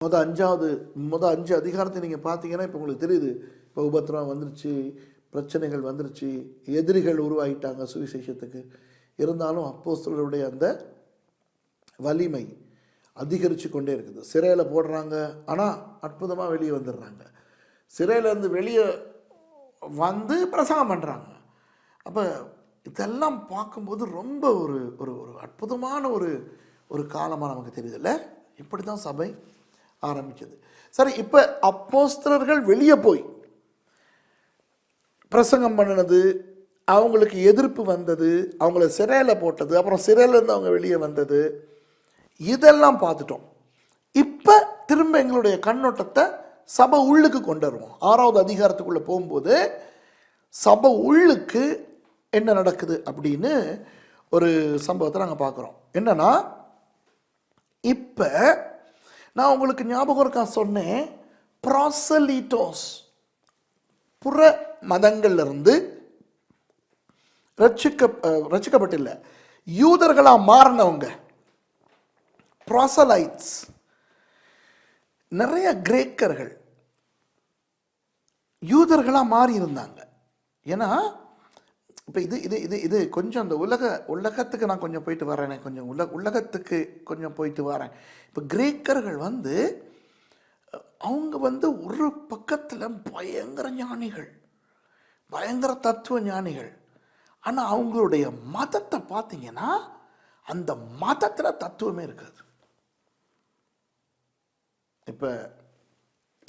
மொதல் அஞ்சாவது மொதல் அஞ்சு அதிகாரத்தை நீங்கள் பார்த்தீங்கன்னா இப்போ உங்களுக்கு தெரியுது. இப்போ உபத்திரம் வந்துருச்சு பிரச்சனைகள் வந்துருச்சு எதிரிகள் உருவாகிட்டாங்க சுவிசேஷத்துக்கு. இருந்தாலும் அப்போ சிலருடைய அந்த வலிமை அதிகரித்து கொண்டே இருக்குது. சிறையில் போடுறாங்க ஆனால் அற்புதமாக வெளியே வந்துடுறாங்க. சிறையிலேருந்து வெளியே வந்து பிரசங்கம் பண்ணுறாங்க அப்போ இதெல்லாம் பார்க்கும்போது ரொம்ப ஒரு ஒரு ஒரு அற்புதமான ஒரு ஒரு காலமாக நமக்கு தெரியுதுல்ல? இப்படி தான் சபை ஆரம்பிச்சது சரி இப்போ அப்போஸ்தரர்கள் வெளியே போய் பிரசங்கம் பண்ணினது அவங்களுக்கு எதிர்ப்பு வந்தது அவங்கள சிறையில் போட்டது அப்புறம் சிறையிலேருந்து அவங்க வெளியே வந்தது இதெல்லாம் பார்த்துட்டோம். இப்போ திரும்ப எங்களுடைய கண்ணோட்டத்தை சபை உள்ளுக்கு கொண்டு வருவோம். ஆறாவது அதிகாரத்துக்குள்ளே போகும்போது சபை உள்ளுக்கு என்ன நடக்குது அப்படின்னு ஒரு சம்பவத்தை நாங்கள் பார்க்குறோம். என்னென்னா இப்போ நான் உங்களுக்கு ஞாபகம் இருக்கா சொன்னேன். ப்ராசலீட்டோஸ் புற மதங்கள்ல இருந்து ரட்சிக்க அஹ், யூதர்களாக மாறினவங்க. ப்ராசலைட்ஸ் நிறைய கிரேக்கர்கள். யூதர்களாக மாறி இருந்தாங்க ஏன்னா இப்போ இது இது இது இது கொஞ்சம் அந்த உலக உலகத்துக்கு நான் கொஞ்சம் போயிட்டு வரேன் கொஞ்சம் உலக உலகத்துக்கு கொஞ்சம் போயிட்டு வரேன். இப்போ கிரேக்கர்கள் வந்து அவங்க வந்து ஒரு பக்கத்தில் பயங்கர ஞானிகள் பயங்கர தத்துவ ஞானிகள். ஆனால் அவங்களுடைய மதத்தை பார்த்தீங்கன்னா அந்த மதத்தில் தத்துவமே இருக்காது. இப்போ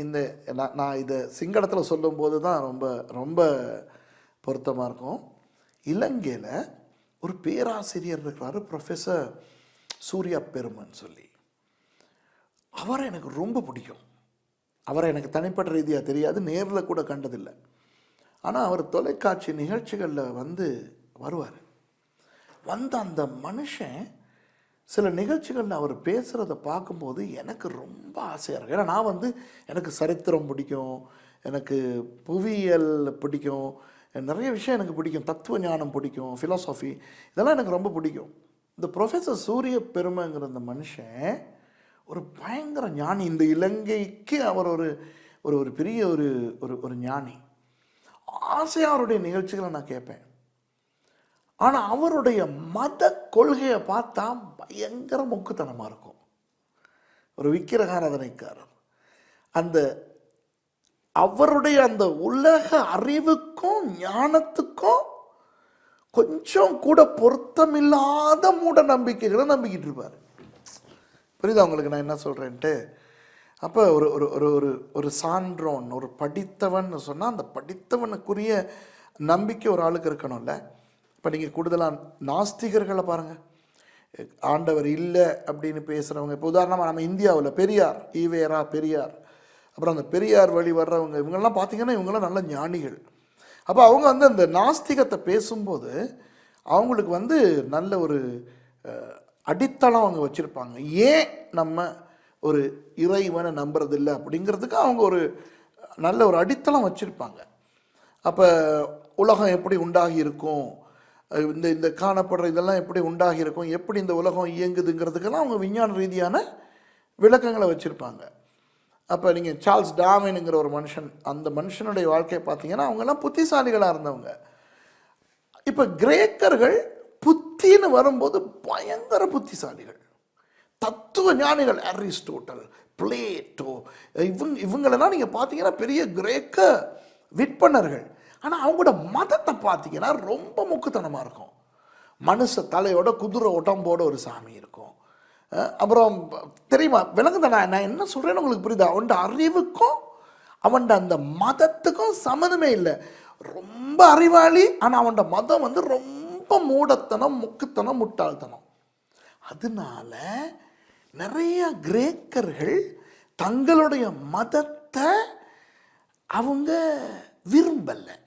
இந்த நான் நான் இதை சிங்களத்தில் சொல்லும்போது தான் ரொம்ப ரொம்ப பொருத்தமாக இருக்கும். இலங்கையில் ஒரு பேராசிரியர் இருக்கிறாரு ப்ரொஃபஸர் சூர்யா பெருமன் சொல்லி. அவரை எனக்கு ரொம்ப பிடிக்கும். அவரை எனக்கு தனிப்பட்ட ரீதியாக தெரியாது நேரில் கூட கண்டதில்லை. ஆனால் அவர் தொலைக்காட்சி நிகழ்ச்சிகளில் வந்து வருவார். வந்த அந்த மனுஷன் சில நிகழ்ச்சிகளில் அவர் பேசுகிறத பார்க்கும்போது எனக்கு ரொம்ப ஆசையாக இருக்கும் ஏன்னா நான் வந்து எனக்கு சரித்திரம் பிடிக்கும் எனக்கு புவியியல் பிடிக்கும் நிறைய விஷயம் எனக்கு பிடிக்கும். தத்துவ ஞானம் பிடிக்கும் ஃபிலாசபி இதெல்லாம் எனக்கு ரொம்ப பிடிக்கும். இந்த ப்ரொஃபஸர் சூரிய பெருமைங்கிற இந்த மனுஷன் ஒரு பயங்கர ஞானி. இந்த இலங்கைக்கு அவர் ஒரு ஒரு ஒரு பெரிய ஒரு ஒரு ஒரு ஞானி. ஆசையாக அவருடைய நிகழ்ச்சிகளை நான் கேட்பேன். ஆனால் அவருடைய மத கொள்கையை பார்த்தா பயங்கர மொக்குத்தனமாக இருக்கும். ஒரு விக்கிரகாராதனைக்காரர். அந்த அவருடைய அந்த உலக அறிவுக்கும் ஞானத்துக்கும் கொஞ்சம் கூட பொருத்தமில்லாத மூட நம்பிக்கைகளை நம்பிக்கிட்டு இருப்பார். புரியுதா உங்களுக்கு நான் என்ன சொல்கிறேன்ட்டு அப்போ ஒரு ஒரு ஒரு ஒரு ஒரு சான்றோன் ஒரு படித்தவன் சொன்னால் அந்த படித்தவனுக்குரிய நம்பிக்கை ஒரு ஆளுக்கு இருக்கணும்ல. இப்போ நீங்கள் கூடுதலாக நாஸ்திகர்களை பாருங்கள் ஆண்டவர் இல்லை அப்படின்னு பேசுகிறவங்க இப்போ உதாரணமாக நம்ம இந்தியாவில் பெரியார் ஈவேரா பெரியார். அப்புறம் அந்த பெரியார் வழி வர்றவங்க இவங்கெல்லாம் பார்த்தீங்கன்னா இவங்கெல்லாம் நல்ல ஞானிகள். அப்போ அவங்க வந்து அந்த நாஸ்திகத்தை பேசும்போது அவங்களுக்கு வந்து நல்ல ஒரு அடித்தளம் அவங்க வச்சுருப்பாங்க. ஏன் நம்ம ஒரு இறைவனை நம்புறதில்லை அப்படிங்கிறதுக்கு அவங்க ஒரு நல்ல ஒரு அடித்தளம் வச்சுருப்பாங்க. அப்போ உலகம் எப்படி உண்டாகி இருக்கும் இந்த இந்த காணப்படுற இதெல்லாம் எப்படி உண்டாகி இருக்கும் எப்படி இந்த உலகம் இயங்குதுங்கிறதுக்கெல்லாம் அவங்க விஞ்ஞான ரீதியான விளக்கங்களை வச்சுருப்பாங்க. அப்போ நீங்கள் சார்ல்ஸ் டார்வினுங்கிற ஒரு மனுஷன் அந்த மனுஷனுடைய வாழ்க்கையை பார்த்தீங்கன்னா அவங்கெல்லாம் புத்திசாலிகளாக இருந்தவங்க. இப்போ கிரேக்கர்கள் புத்தின்னு வரும்போது பயங்கர புத்திசாலிகள். தத்துவ ஞானிகள் அரிஸ்டோட்டல் பிளேட்டோ இவங்க இவங்களெல்லாம் நீங்கள் பார்த்தீங்கன்னா பெரிய கிரேக்க விற்பனர்கள். ஆனால் அவங்களோட மதத்தை பார்த்தீங்கன்னா ரொம்ப முக்குத்தனமாக இருக்கும். மனுஷ தலையோட குதிரை உடம்போட ஒரு சாமி இருக்கும். அப்புறம் தெரியுமா விளங்குதா நான் நான் என்ன சொல்கிறேன்னு உங்களுக்கு புரியுதா? அவன்ட அறிவுக்கும் அவன்ட அந்த மதத்துக்கும் சம்மந்தமே இல்லை. ரொம்ப அறிவாளி ஆனால் அவன்ட மதம் வந்து ரொம்ப மூடத்தனம் முக்குத்தனம் முட்டாள்தனம். அதனால நிறைய கிரேக்கர்கள் தங்களுடைய மதத்தை அவங்க விரும்பலை.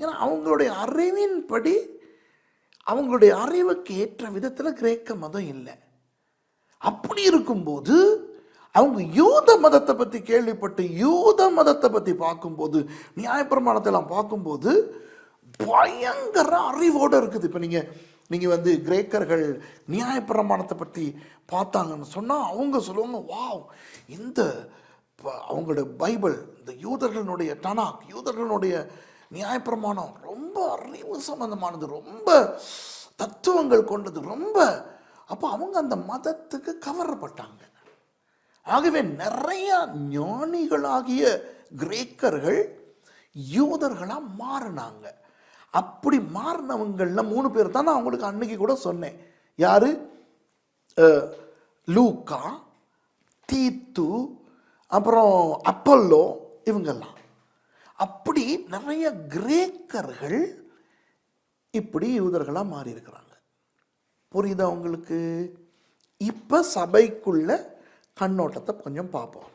ஏன்னா அவங்களுடைய அறிவின்படி அவங்களுடைய அறிவுக்கு ஏற்ற விதத்தில் கிரேக்க மதம் இல்லை. அப்படி இருக்கும்போது அவங்க யூத மதத்தை பற்றி கேள்விப்பட்டு யூத மதத்தை பற்றி பார்க்கும்போது நியாயப்பிரமாணத்தை எல்லாம் பார்க்கும்போது பயங்கர அறிவோடு இருக்குது. இப்போ நீங்கள் நீங்கள் வந்து கிரேக்கர்கள் நியாயப்பிரமாணத்தை பற்றி பார்த்தாங்கன்னு சொன்னால் அவங்க சொல்லுவாங்க வாவ் இந்த ப- அவங்களோட பைபிள் இந்த யூதர்களுடைய டனாக் யூதர்களுடைய நியாயப்பிரமாணம் ரொம்ப அறிவு சம்பந்தமானது ரொம்ப தத்துவங்கள் கொண்டது ரொம்ப அப்போ அவங்க அந்த மதத்துக்கு கவரப்பட்டாங்க ஆகவே நிறைய ஞானிகளாகிய கிரேக்கர்கள் யூதர்களாக மாறினாங்க. அப்படி மாறினவங்களில் மூணு பேர் தான் நான் அவங்களுக்கு அன்னைக்கு கூட சொன்னேன். யாரு? லூக்கா தீத்து அப்புறம் அப்பல்லோ இவங்கெல்லாம். அப்படி நிறைய கிரேக்கர்கள் இப்படி யூதர்களாக மாறி இருக்கிறாங்க புரியுதா உங்களுக்கு? இப்போ சபைக்குள்ள கண்ணோட்டத்தை கொஞ்சம் பார்ப்போம்.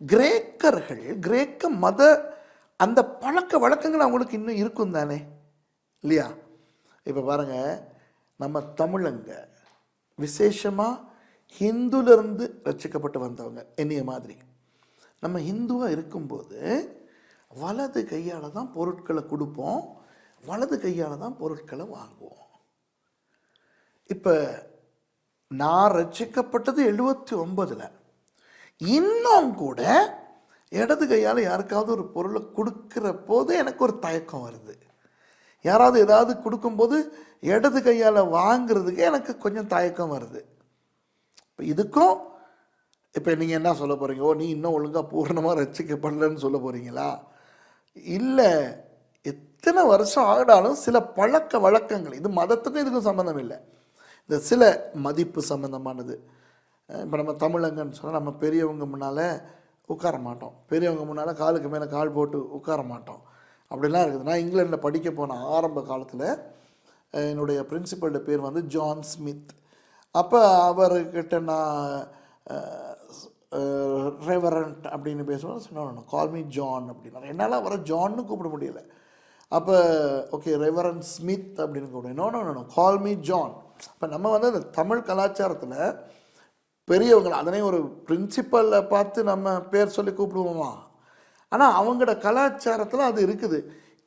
கிரேக்கர்கள் கிரேக்க மத அந்த பழக்க வழக்கங்கள் அவங்களுக்கு இன்னும் இருக்கும் தானே? இல்லையா? இப்போ பாருங்க நம்ம தமிழங்க விசேஷமாக ஹிந்துலேருந்து ரச்சிக்கப்பட்டு வந்தவங்க என்னைய மாதிரி. நம்ம ஹிந்துவாக இருக்கும்போது வலது கையால் தான் பொருட்களை கொடுப்போம் வலது கையால் தான் பொருட்களை வாங்குவோம். இப்போ நான் ரட்சிக்கப்பட்டது எழுபத்தி ஒன்பதில். இன்னும் கூட இடது கையால் யாருக்காவது ஒரு பொருளை கொடுக்குற போது எனக்கு ஒரு தயக்கம் வருது. யாராவது ஏதாவது கொடுக்கும்போது இடது கையால் வாங்கிறதுக்கு எனக்கு கொஞ்சம் தயக்கம் வருது. இப்போ இதுக்கும் இப்போ நீங்கள் என்ன சொல்ல போகிறீங்க ஓ நீ இன்னும் ஒழுங்காக பூர்ணமாக ரசிக்கப்படலன்னு சொல்ல போகிறீங்களா இல்லை எத்தனை வருஷம் ஆகினாலும் சில பழக்க வழக்கங்கள் இது மதத்துக்கும் இதுக்கும் சம்மந்தம் இல்லை. இந்த சில மதிப்பு சம்மந்தமானது இப்போ நம்ம தமிழங்கன்னு சொன்னால் நம்ம பெரியவங்க முன்னால் உட்கார மாட்டோம். பெரியவங்க முன்னால் காலுக்கு மேலே கால் போட்டு உட்கார மாட்டோம். அப்படிலாம் இருக்குது. நான் இங்கிலாண்டில் படிக்க போன ஆரம்ப காலத்தில் என்னுடைய பிரின்சிபல்ட பேர் வந்து ஜான் ஸ்மித். அப்போ அவர்கிட்ட நான் ரெவரண்ட் அப்படின்னு பேசுவோம் சொன்னோம் கால் மீ ஜான் அப்படின்னா என்னால் அவரை ஜான்னு கூப்பிட முடியல. அப்போ ஓகே ரெவரன் ஸ்மித் அப்படின்னு கூப்பிடுவேன் no no no call me John இப்போ நம்ம வந்து அந்த தமிழ் கலாச்சாரத்தில் பெரியவங்க அதனே ஒரு பிரின்சிபலை பார்த்து நம்ம பேர் சொல்லி கூப்பிடுவோமா? ஆனால் அவங்களோட கலாச்சாரத்தில் அது இருக்குது.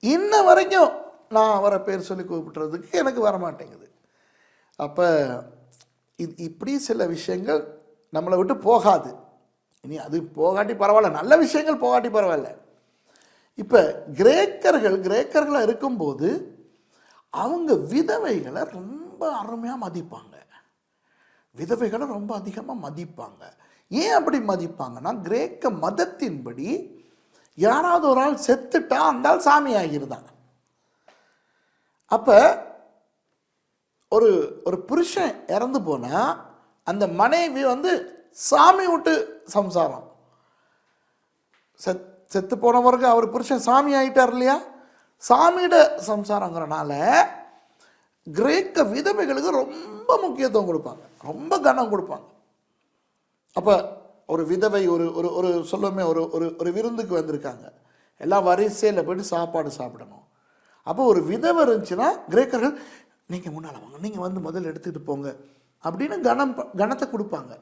இன்ன வரைக்கும் நான் அவரை பேர் சொல்லி கூப்பிடுறதுக்கு எனக்கு வர மாட்டேங்குது அப்போ இது இப்படி சில விஷயங்கள் நம்மளை விட்டு போகாது. இனி அது போகாட்டி பரவாயில்ல. நல்ல விஷயங்கள் போகாட்டி பரவாயில்ல. இப்போ கிரேக்கர்கள் கிரேக்கர்களாக இருக்கும்போது அவங்க விதவைகளை ரொம்ப அருமையாக மதிப்பாங்க. விதவைகளை ரொம்ப அதிகமாக மதிப்பாங்க. ஏன் அப்படி மதிப்பாங்கன்னா கிரேக்க மதத்தின்படி யாராவது ஒரு ஆள் செத்துட்டா அந்த ஆள் சாமி ஆகிருந்தாங்க அப்போ ஒரு ஒரு புருஷன் இறந்து போனால் அந்த மனைவி வந்து சாமி விட்டு சம்சாரம். செத் செத்து போன பிறகு அவர் புருஷன் சாமி ஆயிட்டார் இல்லையா? சாமியிட சம்சாரங்கிறனால கிரேக்க விதவைகளுக்கு ரொம்ப முக்கியத்துவம் கொடுப்பாங்க. ரொம்ப கனம் கொடுப்பாங்க. அப்போ ஒரு விதவை ஒரு ஒரு ஒரு சொல்லுமே ஒரு ஒரு ஒரு விருந்துக்கு வந்திருக்காங்க. எல்லாம் வரிசையில் போயிட்டு சாப்பாடு சாப்பிடணும். அப்போ ஒரு விதவை இருந்துச்சுன்னா கிரேக்கர்கள் நீங்கள் முன்னால் வாங்க நீங்கள் வந்து முதல்ல எடுத்துக்கிட்டு போங்க. அப்படின்னு கனம் ப- கனத்தை கொடுப்பாங்க.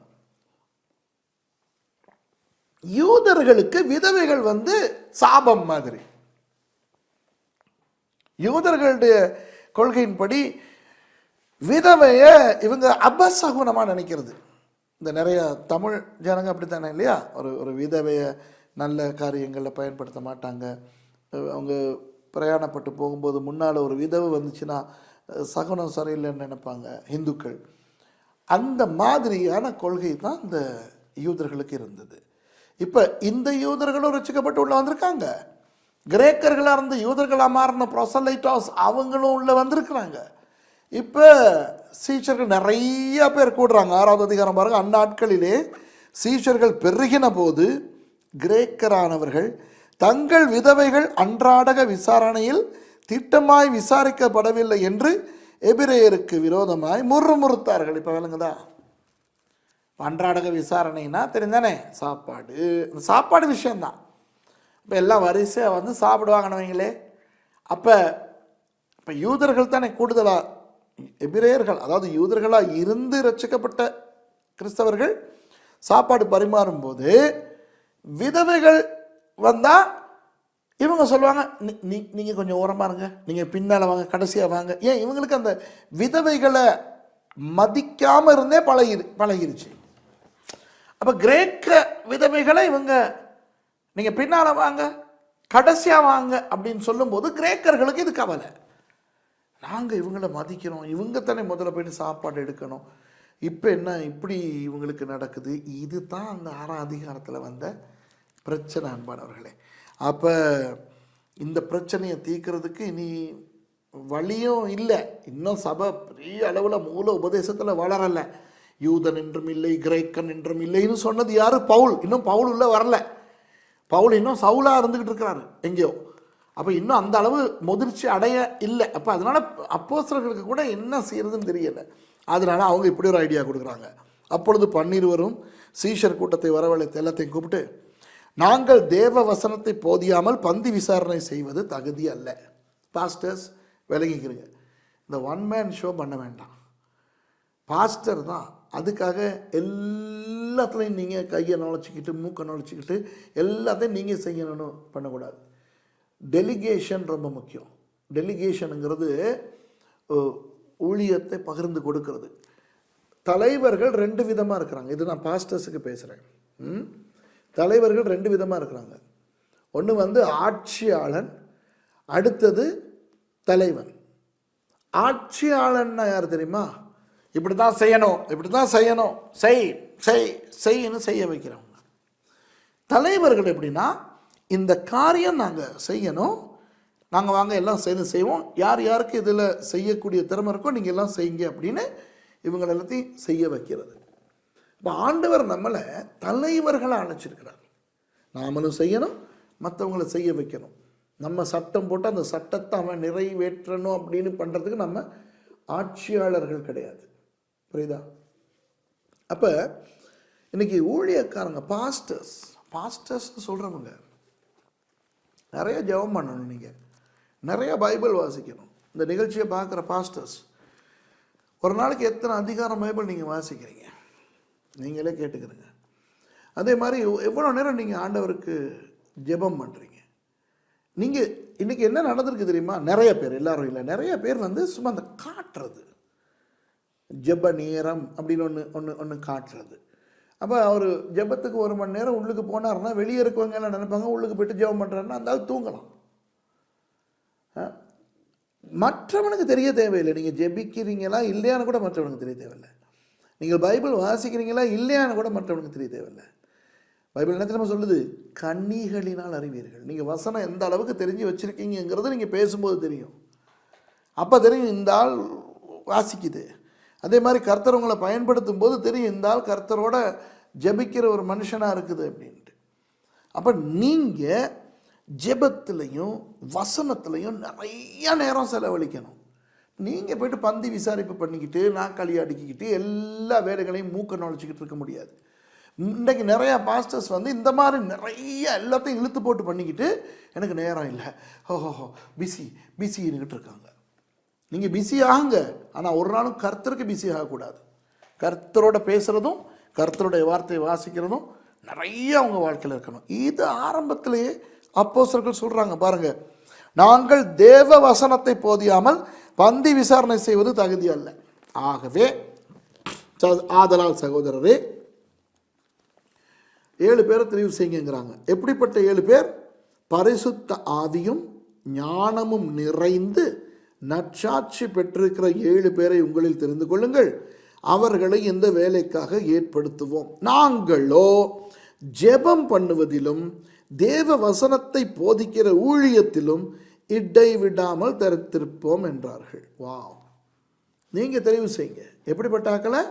யூதர்களுக்கு விதவைகள் வந்து சாபம் மாதிரி. யூதர்களுடைய கொள்கையின்படி விதவைய இவங்க அபசகுனமாக நினைக்கிறது. இந்த நிறைய தமிழ் ஜனங்க அப்படித்தானே இல்லையா? ஒரு ஒரு விதவைய நல்ல காரியங்களில் பயன்படுத்த மாட்டாங்க. அவங்க பிரயாணப்பட்டு போகும்போது முன்னால் ஒரு விதவை வந்துச்சுன்னா சகுனம் சரியில்லைன்னு நினைப்பாங்க இந்துக்கள் அந்த மாதிரியான கொள்கை தான் இந்த யூதர்களுக்கு இருந்தது. இப்போ இந்த யூதர்களும் ரசிக்கப்பட்டு உள்ளே வந்திருக்காங்க. கிரேக்கர்களாக இருந்த யூதர்களாக மாறின ப்ரொசலைட்டாஸ் அவங்களும் உள்ளே வந்திருக்கிறாங்க. இப்போ சீஷர்கள் நிறைய பேர் கூடுறாங்க. ஆறாவது அதிகாரம் பாருங்க. அந்நாட்களிலே சீஷர்கள் பெருகின போது கிரேக்கரானவர்கள் தங்கள் விதவைகள் அன்றாடக விசாரணையில் திட்டமாய் விசாரிக்கப்படவில்லை என்று எபிரேயருக்கு விரோதமாய் முறுமுறுத்தார்கள். இப்போ விளங்குதா? பன்றாடக விசாரணைனா தெரிஞ்சானே சாப்பாடு. இந்த சாப்பாடு விஷயந்தான் இப்போ எல்லாம் வரிசையாக வந்து சாப்பிடுவாங்கனவங்களே அப்போ இப்போ யூதர்கள் தானே கூடுதலாக எபிரேயர்கள் அதாவது யூதர்களாக இருந்து ரச்சிக்கப்பட்ட கிறிஸ்தவர்கள் சாப்பாடு பரிமாறும்போது விதவைகள் வந்தால் இவங்க சொல்லுவாங்க "நீ- நீங்கள் கொஞ்சம் ஓரமாக இருங்க. நீங்கள் பின்னால் வாங்க கடைசியாக வாங்க. ஏன்? இவங்களுக்கு அந்த விதவைகளை மதிக்காமல் இருந்தே பழகி பழகிருச்சு. அப்போ கிரேக்க விதவைகளை இவங்க நீங்கள் பின்னால் வாங்க கடைசியாக வாங்க அப்படின்னு சொல்லும்போது கிரேக்கர்களுக்கு இது கவலை. நாங்கள் இவங்களை மதிக்கிறோம் இவங்க தானே முதல்ல போயிட்டு சாப்பாடு எடுக்கணும். இப்போ என்ன இப்படி இவங்களுக்கு நடக்குது. இது தான் அந்த ஆறாம் அதிகாரத்தில் வந்த பிரச்சனை அன்பானவர்களே அப்போ இந்த பிரச்சனையை தீர்க்கறதுக்கு இனி வழியும் இல்லை. இன்னும் சபை பெரிய அளவில் மூல உபதேசத்தில் வளரலை. யூதன் என்றும் இல்லை கிரேக்கன் என்றும் இல்லைன்னு சொன்னது யார்? பவுல். இன்னும் பவுல் உள்ளே வரல. பவுல் இன்னும் சவுலாக இருந்துக்கிட்டு இருக்கிறாரு. எங்கேயோ. அப்போ இன்னும் அந்த அளவு முதிர்ச்சி அடைய இல்லை. அப்போ அதனால் அப்போசர்களுக்கு கூட என்ன செய்யறதுன்னு தெரியல. அதனால் அவங்க இப்படி ஒரு ஐடியா கொடுக்குறாங்க. அப்பொழுது பன்னிருவரும் சீஷர் கூட்டத்தை வரவழைத்து எல்லாத்தையும் கூப்பிட்டு நாங்கள் தேவ வசனத்தை போதியாமல் பந்தி விசாரணை செய்வது தகுதி அல்ல. பாஸ்டர்ஸ் விலகிக்கிறீங்க இந்த ஒன் மேன் ஷோ பண்ண வேண்டாம். பாஸ்டர் தான் அதுக்காக எல்லாத்துலேயும் நீங்கள் கையை நுழைச்சிக்கிட்டு மூக்கை நுழைச்சிக்கிட்டு எல்லாத்தையும் நீங்கள் செய்யணும்னு பண்ணக்கூடாது. டெலிகேஷன் ரொம்ப முக்கியம். டெலிகேஷனுங்கிறது ஊழியத்தை பகிர்ந்து கொடுக்கறது. தலைவர்கள் ரெண்டு விதமாக இருக்கிறாங்க. இது நான் பாஸ்டர்ஸுக்கு பேசுகிறேன் ம்? தலைவர்கள் ரெண்டு விதமாக இருக்கிறாங்க. ஒன்று வந்து ஆட்சியாளன் அடுத்தது தலைவன். ஆட்சியாளன்னா யார் தெரியுமா? இப்படி தான் செய்யணும் இப்படி தான் செய்யணும். செய் செய் செய்யன்னு செய்ய வைக்கிறவங்க தலைவர்கள் எப்படின்னா இந்த காரியம் நாங்கள் செய்யணும் நாங்கள் வாங்க எல்லாம் செய்து செய்வோம். யார் யாருக்கு இதில் செய்யக்கூடிய திறமை இருக்கோ நீங்கள் எல்லாம் செய்யுங்க அப்படின்னு இவங்களை எல்லாத்தையும் செய்ய வைக்கிறது. இப்போ ஆண்டவர் நம்மளை தலைவர்களை அழைச்சிருக்கிறார். நாமளும் செய்யணும் மற்றவங்கள செய்ய வைக்கணும். நம்ம சட்டம் போட்டு அந்த சட்டத்தை அவன் நிறைவேற்றணும் அப்படின்னு பண்ணுறதுக்கு நம்ம ஆட்சியாளர்கள் கிடையாது. புரியுதா? அப்போ இன்னைக்கு ஊழியக்காரங்க பாஸ்டர்ஸ் பாஸ்டர்ஸ் சொல்கிறவங்க நிறைய ஜெபம் பண்ணணும் நீங்கள் நிறைய பைபிள் வாசிக்கணும். இந்த நிகழ்ச்சியை பார்க்குற பாஸ்டர்ஸ் ஒரு நாளைக்கு எத்தனை அதிகாரம் பைபிள் நீங்கள் வாசிக்கிறீங்க? நீங்களே கேட்டுக்கிறீங்க. அதே மாதிரி எவ்வளோ நேரம் நீங்கள் ஆண்டவருக்கு ஜெபம் பண்ணுறீங்க நீங்கள் இன்றைக்கி என்ன நடந்திருக்கு தெரியுமா? நிறைய பேர் எல்லாரும் இல்லை நிறைய பேர் வந்து சும்மா அந்த காட்டுறது. ஜெப நேரம் அப்படின்னு ஒன்று ஒன்று ஒன்று காட்டுறது. அப்போ அவர் ஜெபத்துக்கு ஒரு மணி நேரம் உள்ளுக்கு போனாருன்னா வெளியே இருக்கவங்க என்ன நினைப்பாங்க உள்ளுக்கு போயிட்டு ஜெபம் பண்ணுறாருன்னா அந்த ஆள் தூங்கலாம் மற்றவனுக்கு தெரிய தேவையில்லை. நீங்கள் ஜெபிக்கிறீங்களா இல்லையான்னு கூட மற்றவனுக்கு தெரிய தேவையில்லை. நீங்கள் பைபிள் வாசிக்கிறீங்களா இல்லையான்னு கூட மற்றவனுக்கு தெரிய தேவையில்லை. பைபிள் என்ன நம்ம சொல்லுது? கண்ணிகளினால் அறிவீர்கள். நீங்கள் வசனம் எந்த அளவுக்கு தெரிஞ்சு வச்சுருக்கீங்கிறது நீங்கள் பேசும்போது தெரியும். அப்போ தெரியும் இந்த ஆள் வாசிக்குது. அதே மாதிரி கர்த்தர் உங்களை பயன்படுத்தும் போது தெரியும் இந்த ஆள் கர்த்தரோட ஜெபிக்கிற ஒரு மனுஷனாக இருக்குது அப்படின்ட்டு. அப்போ நீங்கள் ஜெபத்துலையும் வசனத்துலையும் நிறைய நேரம் செலவழிக்கணும். நீங்கள் போயிட்டு பந்தி விசாரிப்பு பண்ணிக்கிட்டு நாக்காளி அடிக்கிக்கிட்டு எல்லா வேலைகளையும் மூக்க நுழைச்சிக்கிட்டு இருக்க முடியாது. இன்றைக்கு நிறையா பாஸ்டர்ஸ் வந்து இந்த மாதிரி நிறைய எல்லாத்தையும் இழுத்து போட்டு பண்ணிக்கிட்டு எனக்கு நேரம் இல்லை. ஓஹோ பிஸி பிஸி இருக்கிட்டு இருக்காங்க. நீங்கள் பிஸி ஆகுங்க. ஆனால் ஒரு நாளும் கர்த்தருக்கு பிஸி ஆகக்கூடாது. கர்த்தரோட பேசுகிறதும் கர்த்தருடைய வார்த்தையை வாசிக்கிறதும் நிறைய அவங்க வாழ்க்கையில் இருக்கணும். இது ஆரம்பத்திலேயே அப்போசர்கள் சொல்கிறாங்க பாருங்கள் நாங்கள் தேவ வசனத்தை போதியாமல் பந்தி விசாரணை செய்வது தகுதி அல்ல. ஆகவே ஆதலால் சகோதரரே ஏழு பேரை தெரிவு செய்யுங்கிறாங்க. எப்படிப்பட்ட ஏழு பேர்? பரிசுத்த ஆவியும் ஞானமும் நிறைந்து நற்சாட்சி பெற்றிருக்கிற ஏழு பேரை உங்களில் தெரிந்து கொள்ளுங்கள். அவர்களை இந்த வேலைக்காக ஏற்படுத்துவோம். நாங்களோ ஜெபம் பண்ணுவதிலும் தேவ வசனத்தை போதிக்கிற ஊழியத்திலும் இடை விடாமல் என்றார்கள். வா நீங்கள் தெரிவு செய்யுங்க. எப்படிப்பட்ட ஆக்களை?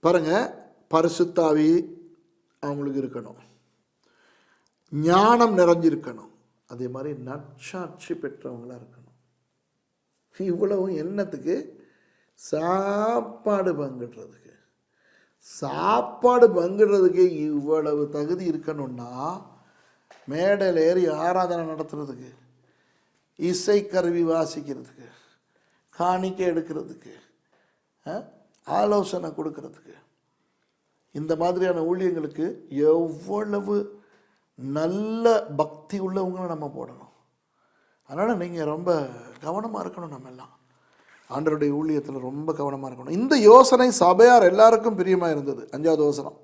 பாருங்க பரிசுத்தாவி அவங்களுக்கு இருக்கணும். ஞானம் நிறைஞ்சிருக்கணும். அதே மாதிரி நற்சாட்சி பெற்றவங்களா இருக்கணும். இவ்வளவு என்னத்துக்கு? சாப்பாடு பங்கிடுறதுக்கு. சாப்பாடு பங்கிடுறதுக்கு இவ்வளவு தகுதி இருக்கணும்னா மேடையில் ஏறி ஆராதனை நடத்துறதுக்கு இசைக்கருவி வாசிக்கிறதுக்கு காணிக்கை எடுக்கிறதுக்கு ஆலோசனை கொடுக்கறதுக்கு. இந்த மாதிரியான ஊழியங்களுக்கு எவ்வளவு நல்ல பக்தி உள்ளவங்களை நம்ம போடணும். அதனால் நீங்கள் ரொம்ப கவனமாக இருக்கணும் நம்ம எல்லாம் ஆண்டருடைய ஊழியத்தில் ரொம்ப கவனமாக இருக்கணும். இந்த யோசனை சபையார் எல்லாருக்கும் பிரியமாக இருந்தது. அஞ்சாவது யோசனம்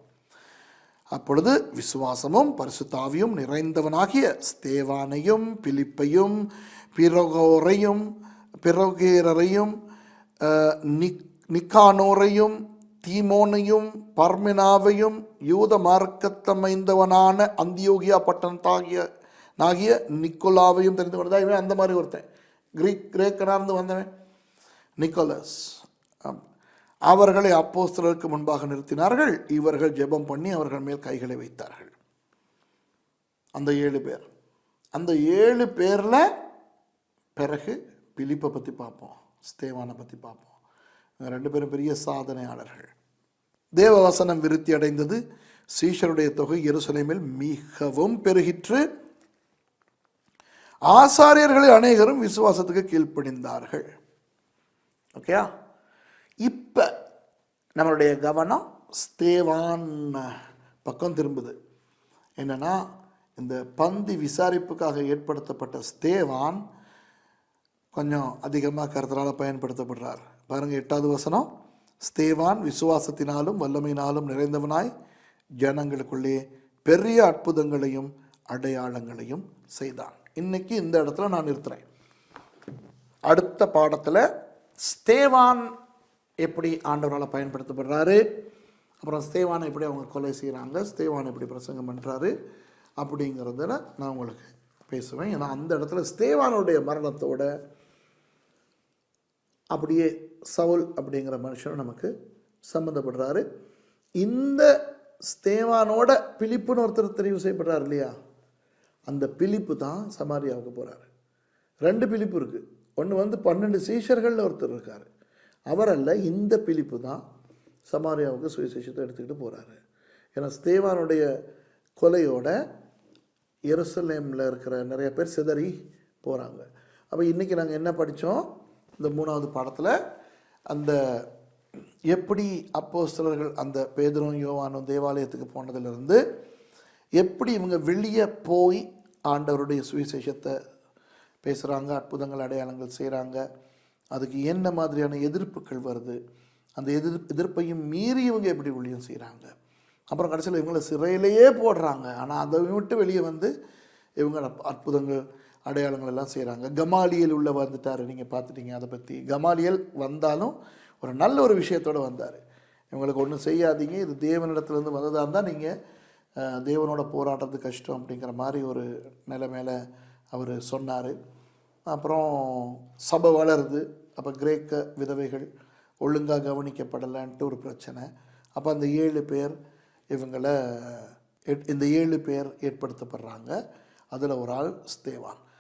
அப்பொழுது விசுவாசமும் பரிசுத்தாவியும் நிறைந்தவனாகிய ஸ்தேவானையும் பிலிப்பையும் பிறகோரையும் பிறகேரரையும் நிக் நிக்கானோரையும் தீமோனையும் பர்மினாவையும் யூத மார்க்கத்தமைந்தவனான அந்தியோகியா பட்டணத்தாகிய நாகிய நிக்கோலாவையும் தெரிந்து கொண்டதா? இவன் அந்த மாதிரி ஒருத்தன். கிரீக் கிரேக்கனார்ந்து வந்தவன். நிக்கோலஸ். அவர்களை அப்போஸ்தலருக்கு முன்பாக நிறுத்தினார்கள். இவர்கள் ஜெபம் பண்ணி அவர்கள் மேல் கைகளை வைத்தார்கள். அந்த ஏழு பேர். அந்த ஏழு பேரில் பிறகு பிலிப்பை பற்றி பார்ப்போம். ஸ்தேவானை பற்றி பார்ப்போம். இவங்க ரெண்டு பேரும் பெரிய சாதனையாளர்கள். தேவ வசனம் விருத்தி அடைந்தது. சீஷருடைய தொகை எருசலேமில் மிகவும் பெருகிற்று. ஆசாரியர்கள் அநேகரும் விசுவாசத்துக்கு கீழ்ப்படிந்தார்கள். ஓகேயா இப்போ நம்மளுடைய கவனம் ஸ்தேவான் பக்கம் திரும்புது. என்னென்னா இந்த பந்தி விசாரிப்புக்காக ஏற்படுத்தப்பட்ட ஸ்தேவான் கொஞ்சம் அதிகமாக கருத்தரால் பயன்படுத்தப்படுறார். பாருங்கள் எட்டாவது வசனம். ஸ்தேவான் விசுவாசத்தினாலும் வல்லமையினாலும் நிறைந்தவனாய் ஜனங்களுக்குள்ளே பெரிய அற்புதங்களையும் அடையாளங்களையும் செய்தான். இன்னைக்கு இந்த இடத்துல நான் நிறுத்துறேன். அடுத்த பாடத்தில் ஸ்தேவான் எப்படி ஆண்டவரால் பயன்படுத்தப்படுறாரு? அப்புறம் ஸ்தேவானை எப்படி அவங்க கொலை செய்கிறாங்க ஸ்தேவான் எப்படி பிரசங்கம் பண்ணுறாரு அப்படிங்கிறதுல நான் உங்களுக்கு பேசுவேன். ஏன்னா அந்த இடத்துல ஸ்தேவானுடைய மரணத்தோட அப்படியே சவுல் அப்படிங்கிற மனுஷன் நமக்கு சம்மந்தப்படுறாரு. இந்த ஸ்தேவானோட பிலிப்புன்னு ஒருத்தர் தெரிவு செய்யப்படுறார் இல்லையா? அந்த பிலிப்பு தான் சமாரியாவுக்கு போகிறாரு ரெண்டு பிலிப்பு இருக்குது ஒன்று வந்து பன்னெண்டு சீஷர்களில் ஒருத்தர் இருக்கார். அவரல்ல இந்த பிலிப்பு தான் சமாரியாவுக்கு சுவிசேஷத்தை எடுத்துக்கிட்டு போகிறாரு ஏன்னா ஸ்தேவானுடைய கொலையோட எருசலேமில் இருக்கிற நிறைய பேர் சிதறி போகிறாங்க அப்போ இன்றைக்கி நாங்கள் என்ன படித்தோம் இந்த மூணாவது பாடத்தில் அந்த எப்படி அப்போ சிலர்கள் அந்த பேதரும் யோவானும் தேவாலயத்துக்கு போனதுலேருந்து எப்படி இவங்க வெளியே போய் ஆண்டவருடைய சுவிசேஷத்தை பேசுகிறாங்க அற்புதங்கள் அடையாளங்கள் செய்கிறாங்க அதுக்கு என்ன மாதிரியான எதிர்ப்புகள் வருது? அந்த எதிர் எதிர்ப்பையும் மீறி இவங்க எப்படி ஊழியம் செய்கிறாங்க அப்புறம் கடைசியில் இவங்களை சிறையிலேயே போடுறாங்க. ஆனால் அதை விட்டு வெளியே வந்து இவங்க அற்புதங்கள் அடையாளங்கள் எல்லாம் செய்கிறாங்க கமாலியல் உள்ளே வந்துட்டார். நீங்கள் பார்த்துட்டீங்க அதை பற்றி கமாலியல் வந்தாலும் ஒரு நல்ல ஒரு விஷயத்தோடு வந்தார். இவங்களுக்கு ஒன்றும் செய்யாதீங்க. இது தேவனிடத்துலேருந்து வந்ததாக இருந்தால் நீங்கள் தேவனோட போராடுறது கஷ்டம் அப்படிங்கிற மாதிரி ஒரு நிலைமையில அவர் சொன்னார். அப்புறம் சபை வளருது. அப்போ கிரேக்க விதவைகள் ஒழுங்காக கவனிக்கப்படலைன்ட்டு ஒரு பிரச்சனை. அப்போ அந்த ஏழு பேர் இவங்களை இந்த ஏழு பேர் ஏற்படுத்தப்படுறாங்க. அதில் ஒரு ஆள் ஸ்தேவான்.